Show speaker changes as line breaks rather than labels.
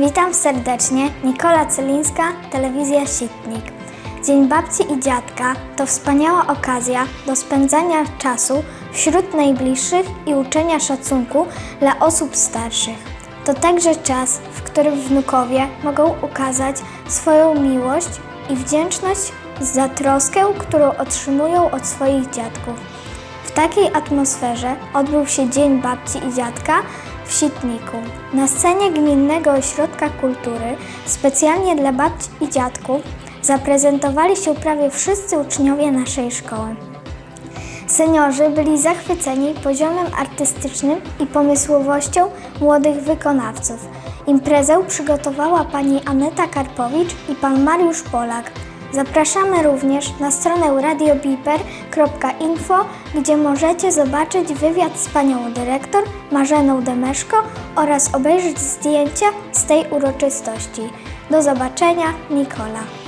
Witam serdecznie, Nikola Celińska, Telewizja Sitnik. Dzień babci i dziadka to wspaniała okazja do spędzania czasu wśród najbliższych i uczenia szacunku dla osób starszych. To także czas, w którym wnukowie mogą ukazać swoją miłość i wdzięczność za troskę, którą otrzymują od swoich dziadków. W takiej atmosferze odbył się Dzień Babci i Dziadka w Sitniku. Na scenie Gminnego Ośrodka Kultury specjalnie dla babci i dziadków zaprezentowali się prawie wszyscy uczniowie naszej szkoły. Seniorzy byli zachwyceni poziomem artystycznym i pomysłowością młodych wykonawców. Imprezę przygotowała pani Aneta Karpowicz i pan Mariusz Polak. Zapraszamy również na stronę radiobiper.info, gdzie możecie zobaczyć wywiad z panią dyrektor Marzeną Demeszko oraz obejrzeć zdjęcia z tej uroczystości. Do zobaczenia, Nikola.